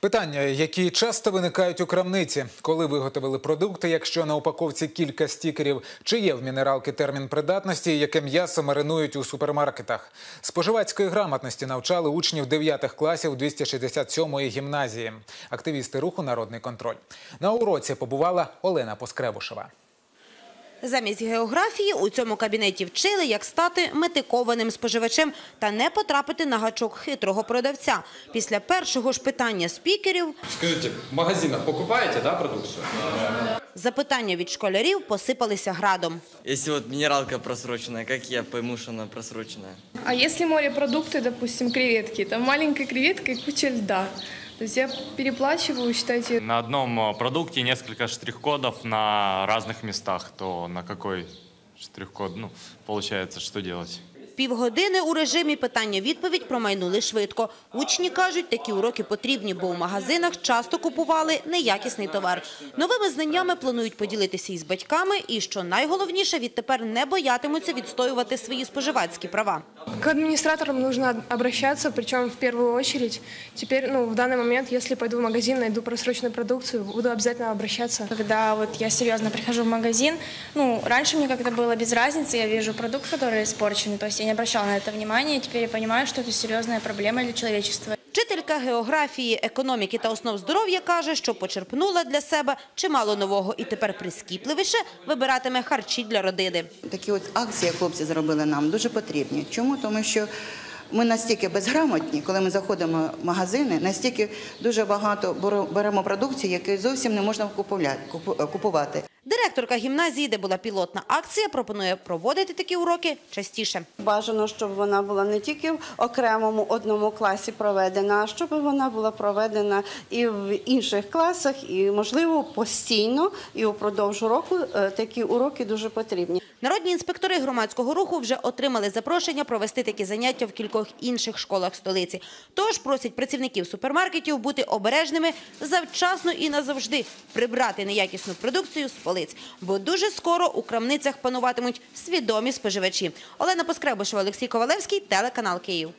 Питання, які часто виникають у крамниці, коли виготовили продукти, якщо на упаковці кілька стікерів, чи є в мінералки термін придатності, яке м'ясо маринують у супермаркетах. Споживацької грамотності навчали учнів 9 класів 267-ї гімназії. Активісти руху Народний контроль. На уроці побувала Олена Поскребушева. Замість географії у цьому кабінеті вчили, як стати метикованим споживачем та не потрапити на гачок хитрого продавця. Після першого ж питання спікерів Скажите, в магазинах покупаете, да, продукцию? запитання від школярів посипалися градом. Если вот минералка просроченная, как я пойму, что она просроченная? А если морепродукты, допустим, креветки, там маленькая креветка и куча льда. То есть я переплачиваю, считайте, На одном э, продукте несколько штрих-кодов на разных местах, то на какой штрих-код, ну, получается, что делать? Півгодини у режимі питання-відповідь промайнули швидко. Учні кажуть, такі уроки потрібні, бо у магазинах часто купували неякісний товар. Новими знаннями планують поділитися із батьками і, що найголовніше, відтепер не боятимуться відстоювати свої споживацькі права. к администраторам нужно обращаться, причем в первую очередь. Теперь, ну, в данный момент, если пойду в магазин, найду просроченную продукцию, буду обязательно обращаться. Когда вот я серьезно прихожу в магазин, ну, раньше мне как-то было без разницы, я вижу продукт, который испорчен, то есть я не обращала на это внимания, теперь я понимаю, что это серьезная проблема для человечества. Вчителька географії, економіки та основ здоров'я каже, що почерпнула для себе чимало нового і тепер прискіпливіше вибиратиме харчі для родини. Такі от акції, хлопці зробили нам, дуже потрібні. Чому? Тому що ми настільки безграмотні, коли ми заходимо в магазини, настільки дуже багато беремо продукції, які зовсім не можна купувати. Директорка гімназії, де була пілотна акція, пропонує проводити такі уроки частіше. Бажано, щоб вона була не тільки в окремому одному класі проведена, а щоб вона була проведена і в інших класах, і можливо постійно, і упродовж року е, такі уроки дуже потрібні. Народні інспектори громадського руху вже отримали запрошення провести такі заняття в кількох інших школах столиці. Тож просять працівників супермаркетів бути обережними завчасно і назавжди прибрати неякісну продукцію з полиць, бо дуже скоро у крамницях пануватимуть свідомі споживачі. Олена Поскребушева, Олексій Ковалевський, телеканал Київ.